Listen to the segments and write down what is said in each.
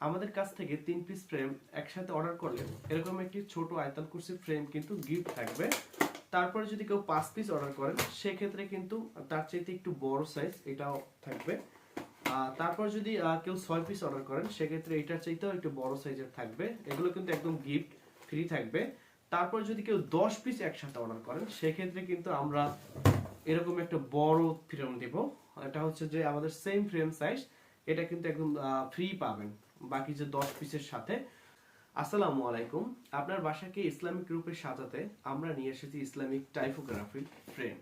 আমাদের কাছ থেকে তিন পিস ফ্রেম একসাথে অর্ডার করলে এরকম একটি ছোট আয়তাল কুরসি ফ্রেম কিন্তু গিফট থাকবে। তারপরে যদি কেউ পাঁচ পিস অর্ডার করেন, সেক্ষেত্রে কিন্তু তার চাইতে একটু বড় সাইজ এটাও থাকবে। তারপর যদি কেউ ছয় পিস অর্ডার করেন, সেক্ষেত্রে এটার চাইতেও একটু বড় সাইজের থাকবে। এগুলো কিন্তু একদম গিফট ফ্রি থাকবে। তারপর যদি কেউ দশ পিস একসাথে অর্ডার করেন, সেক্ষেত্রে কিন্তু আমরা এরকম একটা বড় ফ্রেম দেব। এটা হচ্ছে যে আমাদের সেম ফ্রেম সাইজ এটা কিন্তু একদম ফ্রি পাবেন। বাকি যে দশ পিসের সাথে। আসসালামু আলাইকুম। আপনার বাসাকে ইসলামিক রূপে সাজাতে? আমরা নিয়ে এসেছি ইসলামিক টাইপোগ্রাফি ফ্রেম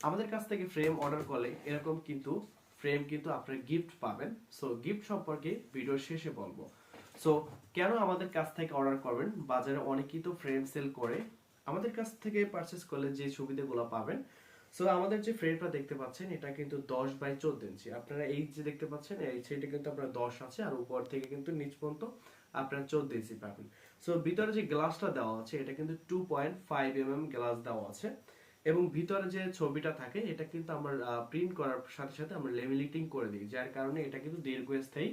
আমাদের কাছ থেকে ফ্রেম অর্ডার করলে এরকম কিন্তু ফ্রেম কিন্তু আপনার গিফট পাবেন। সো গিফট সম্পর্কে ভিডিও শেষে বলব। সো কেন আমাদের কাছ থেকে অর্ডার করবেন? বাজারে অনেকেই তো ফ্রেম সেল করে। আমাদের কাছ থেকে পারচেস করলে যে সুবিধাগুলো পাবেন সো আমাদের যে ফ্রেমটা দেখতে পাচ্ছেন, এটা কিন্তু দশ বাই চোদ্দ ইঞ্চি আপনারা এই যে দেখতে পাচ্ছেন, এই সাইডে কিন্তু আপনার দশ আছে, আর উপর থেকে কিন্তু নিচ পর্যন্ত আপনারা চোদ্দ ইঞ্চি পাবেন। সো ভিতরে যে গ্লাসটা দেওয়া আছে, এটা কিন্তু two point five M M glass দেওয়া আছে। এবং ভিতরে যে ছবিটা থাকে, এটা কিন্তু আমরা প্রিন্ট করার সাথে সাথে আমরা লেমিনেটিং করে দিই, যার কারণে এটা কিন্তু দীর্ঘস্থায়ী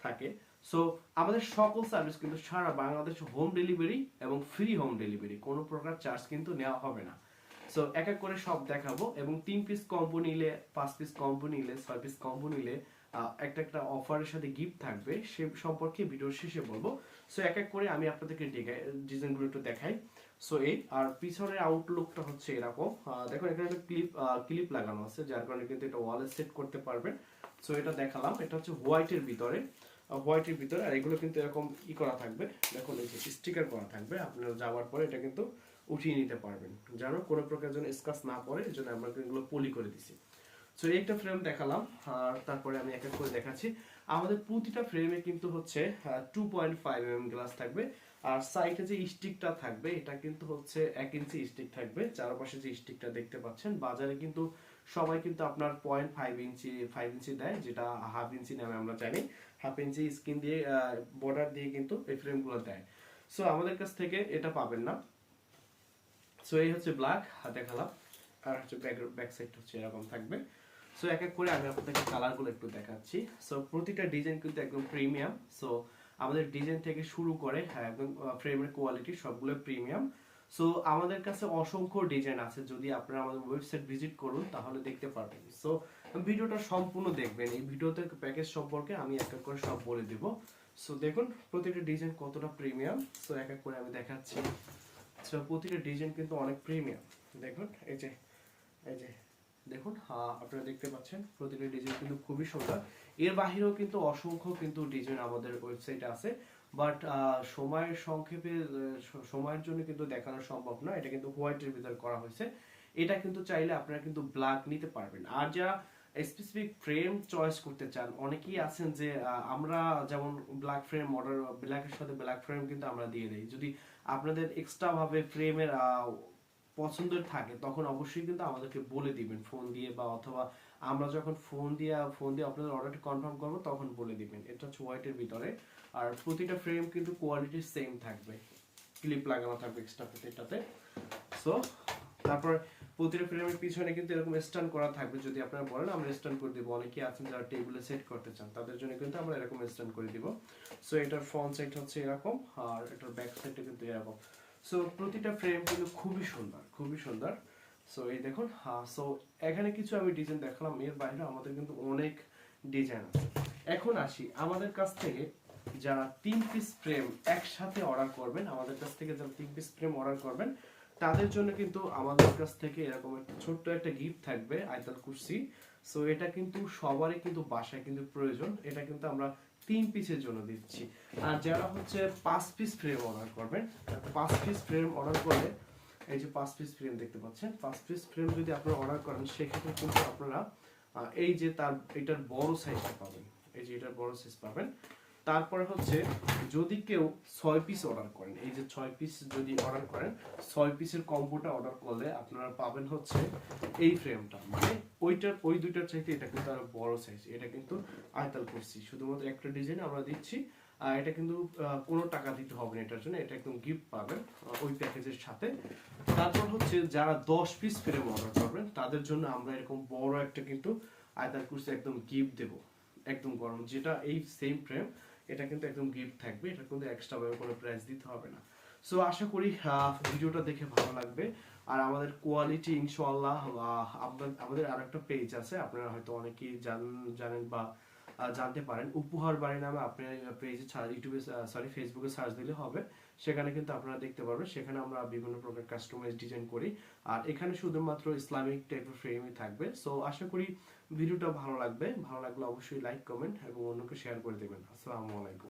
থাকে। সো আমাদের সকল সার্ভিস কিন্তু সারা বাংলাদেশ হোম ডেলিভারি এবং ফ্রি হোম ডেলিভারি কোনো প্রকার চার্জ কিন্তু নেওয়া হবে না। সো এক এক করে সব দেখাবো এবং তিন পিস কম্বো নিলে, পাঁচ পিস কম্বো নিলে, ছয় পিস কম্বো নিলে একটা একটা অফারের সাথে গিফট থাকবে। সে সম্পর্কে ভিডিওর শেষে বলব। সো এক এক করে আমি আপনাদেরকে ডিজাইনগুলো একটু দেখাই। সো এই, আর পিছনের আউটলুকটা হচ্ছে এরকম। দেখুন, এখানে একটা ক্লিপ ক্লিপ লাগানো আছে, যার কারণে কিন্তু এটা ওয়ালে সেট করতে পারবেন। সো এটা দেখালাম। এটা হচ্ছে হোয়াইটের ভিতরে। হোয়াইটের ভিতরে, আর এগুলো কিন্তু এরকম ই করা থাকবে। দেখুন, এই যে স্টিকার করা থাকবে। আপনারা যাওয়ার পরে এটা কিন্তু উঠিয়ে নিতে পারবেন। যেন কোনো প্রকার যেন স্কাচ না পড়ে, এই জন্য আমরা এগুলো পলি করে দিছি। সো একটা ফ্রেম দেখালাম, আর তারপরে আমি এক এক করে দেখাচ্ছি। আমাদের প্রতিটা ফ্রেমে কিন্তু হচ্ছে two point five M glass থাকবে, আর সাইডে যে স্টিকটা থাকবে, এটা কিন্তু হচ্ছে এক ইঞ্চি স্টিক থাকবে। চারপাশে যে স্টিকটা দেখতে পাচ্ছেন, বাজারে কিন্তু সবাই কিন্তু আপনার point five inch five inch দেয়, যেটা হাফ ইঞ্চি নামে আমরা জানি। হাফ ইঞ্চি স্কিন দিয়ে বর্ডার দিয়ে কিন্তু এই ফ্রেমগুলো দেয়। সো আমাদের কাছ থেকে এটা পাবেন না। সো এই হচ্ছে ব্ল্যাক হাতে দেখালাম আর হচ্ছে ব্যাক ব্যাক সাইড হচ্ছে এরকম থাকবে। সো এক এক করে আমি আপনাদেরকে কালারগুলো একটু দেখাচ্ছি। সো প্রতিটা ডিজাইন কিন্তু একদম প্রিমিয়াম সো আমাদের ডিজাইন থেকে শুরু করে হ্যাঁ, একদম ফ্রেমের কোয়ালিটি সবগুলো প্রিমিয়াম সো আমাদের কাছে অসংখ্য ডিজাইন আছে। যদি আপনারা আমাদের ওয়েবসাইট ভিজিট করুন তাহলে দেখতে পারবেন। সো ভিডিওটা সম্পূর্ণ দেখবেন। এই ভিডিওতে প্যাকেজ সম্পর্কে আমি এক এক করে সব বলে দেব। সো দেখুন প্রতিটা ডিজাইন কতটা প্রিমিয়াম সো এক এক করে আমি দেখাচ্ছি। সো প্রতিটা ডিজাইন কিন্তু অনেক প্রিমিয়াম। দেখুন, এই যে এই যে, দেখুন আপনারা দেখতে পাচ্ছেন, প্রতিটা ডিজাইন কিন্তু খুবই সুন্দর এর বাহিরেও কিন্তু অসংখ্য কিন্তু ডিজাইন আমাদের ওয়েবসাইটে আছে বাট সময়ের সংক্ষেপে সময়ের জন্য কিন্তু দেখানো সম্ভব না, এটা কিন্তু হোয়াইটের ভিতরে করা হয়েছে। এটা কিন্তু চাইলে আপনারা কিন্তু ব্ল্যাক নিতে পারবেন। আর যারা স্পেসিফিক ফ্রেম চয়েস করতে চান, অনেকেই আছেন যে আমরা যেমন ব্ল্যাক ফ্রেম অর্ডার ব্ল্যাকের সাথে ব্ল্যাক ফ্রেম কিন্তু আমরা দিয়ে দিই। যদি আপনাদের এক্সট্রা ভাবে ফ্রেমের পছন্দের থাকে, তখন অবশ্যই কিন্তু আমাদেরকে বলে দিবেন ফোন দিয়ে বা অথবা আমরা যখন ফোন দিয়ে ফোন দিয়ে আপনাদের অর্ডারটা কনফার্ম করব, তখন বলে দিবেন। এটা হচ্ছে হোয়াইটের ভিতরে। আর প্রতিটা ফ্রেম কিন্তু কোয়ালিটি সেম থাকবে। ক্লিপ লাগানো থাকবে এক্সট্রা প্রতিটাতে সো তারপর প্রতিটা ফ্রেমের পিছনে কিন্তু এরকম স্ট্যান্ড করা থাকবে। যদি আপনারা বলেন, আমরা স্ট্যান্ড করে দিব। অনেকেই আছেন যারা টেবিলে সেট করতে চান, তাদের জন্য কিন্তু আমরা এরকম স্ট্যান্ড করে দিব। সো এটার ফ্রন্ট সাইড হচ্ছে এরকম আর এটার ব্যাক সাইডটা কিন্তু এরকম। সো প্রতিটা ফ্রেম কিন্তু খুবই সুন্দর খুবই সুন্দর। সো এই দেখুন হ্যাঁ সো এখানে কিছু আমি ডিজাইন দেখালাম। এর বাইরে আমাদের কিন্তু অনেক ডিজাইন আছে। এখন আসি, আমাদের কাছ থেকে যারা তিন পিস ফ্রেম একসাথে অর্ডার করবেন, আমাদের কাছ থেকে যারা তিন পিস ফ্রেম অর্ডার করবেন তাদের জন্য কিন্তু আমাদের কাছ থেকে এরকম একটা ছোট্ট একটা গিফট থাকবে আইতাল কুর্সি। সো এটা কিন্তু সবারই কিন্তু বাসায় কিন্তু প্রয়োজন। এটা কিন্তু আমরা তিন পিসের জন্য দিচ্ছি। আর যারা হচ্ছে পাঁচ পিস ফ্রেম অর্ডার করবেন পাঁচ পিস ফ্রেম অর্ডার করলে, এই যে পাঁচ পিস ফ্রেম দেখতে পাচ্ছেন, পাঁচ পিস ফ্রেম যদি আপনারা অর্ডার করেন, সেক্ষেত্রে কিন্তু আপনারা এই যে তার, এটার বড় সাইজটা পাবেন। এই যে এটার বড় সাইজ পাবেন। তারপরে হচ্ছে যদি কেউ ছয় পিস অর্ডার করেন, এই যে ছয় পিস যদি অর্ডার করেন, ছয় পিসের কম্বোটা অর্ডার করলে আপনারা পাবেন হচ্ছে এই ফ্রেমটা মানে ওইটার, ওই দুইটার চাইতে এটা কিন্তু আরও বড় সাইজ এটা কিন্তু আয়তাল করছি। শুধুমাত্র একটা ডিজাইন আমরা দিচ্ছি, আর এটা কিন্তু কোনো টাকা দিতে হবে না এটার জন্য। এটা একদম গিফট পাবেন ওই প্যাকেজের সাথে। তারপর হচ্ছে যারা দশ পিস ফ্রেম অর্ডার করবেন, তাদের জন্য আমরা এরকম বড় একটা কিন্তু আয়তাল কুর্সি একদম গিফট দেব। একদম গরম। যেটা এই সেম ফ্রেম এটা কিন্তু একদম গিফট থাকবে, এটা কিন্তু এক্সট্রা ভাবে কোনো প্রাইস দিতে হবে না। সো আশা করি ভিডিওটা দেখে ভালো লাগবে। আর আমাদের কোয়ালিটি ইনশাল্লাহ আমাদের আর একটা পেজ আছে, আপনারা হয়তো অনেকেই জানেন বা জানতে পারেন। উপহার বাড়ি নামে আপনার পেজে ইউটিউবে সরি ফেসবুকে সার্চ দিলে হবে। সেখানে কিন্তু আপনারা দেখতে পারবেন, সেখানে আমরা বিভিন্ন প্রকার কাস্টমাইজ ডিজাইন করি। আর এখানে শুধুমাত্র ইসলামিক টাইপের ফ্রেমই থাকবে। সো আশা করি ভিডিওটা ভালো লাগবে। ভালো লাগলে অবশ্যই লাইক কমেন্ট এবং অন্যকে শেয়ার করে দেবেন। আসসালামু আলাইকুম।